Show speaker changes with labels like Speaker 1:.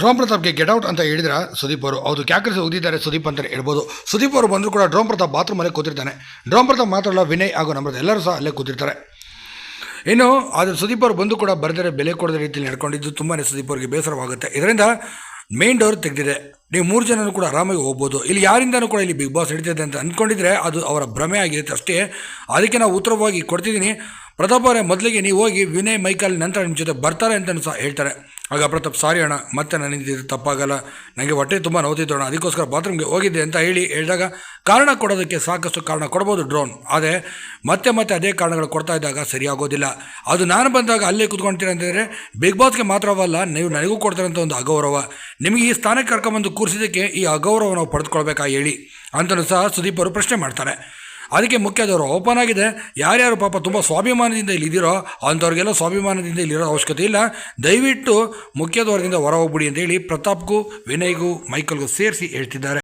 Speaker 1: Drone ಪ್ರತಾಪ್ಗೆ get out ಅಂತ ಹೇಳಿದ್ರ ಸುದೀಪ್ ಅವರು. ಹೌದು ಕ್ಯಾಕರ್ಸ್ ಹೋಗಿದ್ದಾರೆ ಸುದೀಪ್ ಅಂತ ಹೇಳ್ಬೋದು. ಸುದೀಪ್ ಅವರು ಬಂದರೂ ಕೂಡ ಡ್ರೋಮ್ ಪ್ರತಾಪ್ ಬಾತ್ರೂಮ್ ಅಲ್ಲೇ ಕೂತಿರ್ತಾನೆ. ಡ್ರೋಮ್ ಪ್ರತಾಪ್ ಮಾತ್ರ ಅಲ್ಲ, ವಿನಯ್ ಹಾಗೂ ನಮ್ರತ ಎಲ್ಲರೂ ಸಹ ಅಲ್ಲೇ ಕೂತಿರ್ತಾರೆ. ಇನ್ನು, ಆದರೆ ಸುದೀಪ್ ಅವರು ಬಂದು ಕೂಡ ಬರೆದರೆ ಬೆಲೆ ಕೊಡದ ರೀತಿಯಲ್ಲಿ ನಡ್ಕೊಂಡಿದ್ದು ತುಂಬಾ ಸುದೀಪ್ ಅವರಿಗೆ ಬೇಸರವಾಗುತ್ತೆ. ಇದರಿಂದ ಮೇನ್ ಡೋರ್ ತೆಗೆದಿದೆ. ನೀವು ಮೂರು ಜನರು ಕೂಡ ಆರಾಮಾಗಿ ಹೋಗ್ಬೋದು. ಇಲ್ಲಿ ಯಾರಿಂದನೂ ಕೂಡ ಇಲ್ಲಿ ಬಿಗ್ ಬಾಸ್ ಹಿಡಿತಿದೆ ಅಂತ ಅಂದ್ಕೊಂಡಿದ್ರೆ ಅದು ಅವರ ಭ್ರಮೆ ಆಗಿರುತ್ತೆ ಅಷ್ಟೇ. ಅದಕ್ಕೆ ನಾವು ಉತ್ತರವಾಗಿ ಕೊಡ್ತಿದ್ದೀನಿ. ಪ್ರತಾಪ್ ಅವರೇ ಮೊದಲಿಗೆ ನೀವು ಹೋಗಿ ವಿನಯ್, ಮೈಕಲ್ ನಂತರ ನಿಮ್ಮ ಜೊತೆ ಬರ್ತಾರೆ ಅಂತಲೂ ಸಹ ಹೇಳ್ತಾರೆ. ಆಗ ಪ್ರತಾಪ್ ಸಾರಿ ಅಣ್ಣ, ಮತ್ತೆ ನನಗೆ ಇದು ತಪ್ಪಾಗಲ್ಲ. ನನಗೆ ಹೊಟ್ಟೆ ತುಂಬ ನೋವುತ್ತಿತ್ತು ಅಣ್ಣ, ಅದಕ್ಕೋಸ್ಕರ ಬಾತ್ರೂಮ್ಗೆ ಹೋಗಿದ್ದೆ ಅಂತ ಹೇಳಿ ಹೇಳಿದಾಗ ಕಾರಣ ಕೊಡೋದಕ್ಕೆ ಸಾಕಷ್ಟು ಕಾರಣ ಕೊಡ್ಬೋದು ಡ್ರೋನ್. ಆದರೆ ಮತ್ತೆ ಮತ್ತೆ ಅದೇ ಕಾರಣಗಳು ಕೊಡ್ತಾ ಇದ್ದಾಗ ಸರಿಯಾಗೋದಿಲ್ಲ. ಅದು ನಾನು ಬಂದಾಗ ಅಲ್ಲೇ ಕೂತ್ಕೊಳ್ತೀನಿ ಅಂತಂದರೆ ಬಿಗ್ ಬಾಸ್ಗೆ ಮಾತ್ರವಲ್ಲ, ನೀವು ನನಗೂ ಕೊಡ್ತಾರಂಥ ಒಂದು ಅಗೌರವ. ನಿಮಗೆ ಈ ಸ್ಥಾನಕ್ಕೆ ಕರ್ಕೊಂಬಂದು ಕೂರಿಸಿದ್ದಕ್ಕೆ ಈ ಅಗೌರವ ನಾವು ಪಡೆದುಕೊಳ್ಬೇಕಾ ಹೇಳಿ? ಅಂತಲೂ ಸಹ ಸುದೀಪ್ ಅವರು ಪ್ರಶ್ನೆ ಮಾಡ್ತಾರೆ. ಅದಕ್ಕೆ ಮುಖ್ಯದವರು ಓಪನ್ ಆಗಿದೆ. ಯಾರ್ಯಾರು ಪಾಪ ತುಂಬ ಸ್ವಾಭಿಮಾನದಿಂದ ಇಲ್ಲಿ ಇದ್ದೀರೋ ಅಂಥವ್ರಿಗೆಲ್ಲ ಸ್ವಾಭಿಮಾನದಿಂದ ಇಲ್ಲಿರೋ ಅವಶ್ಯಕತೆ ಇಲ್ಲ. ದಯವಿಟ್ಟು ಮುಖ್ಯದವರದಿಂದ ಹೊರ ಹೋಗ್ಬಿಡಿ ಅಂತೇಳಿ ಪ್ರತಾಪ್ಗೂ ವಿನಯ್ಗೂ ಮೈಕಲ್ಗೂ ಸೇರಿಸಿ ಹೇಳ್ತಿದ್ದಾರೆ.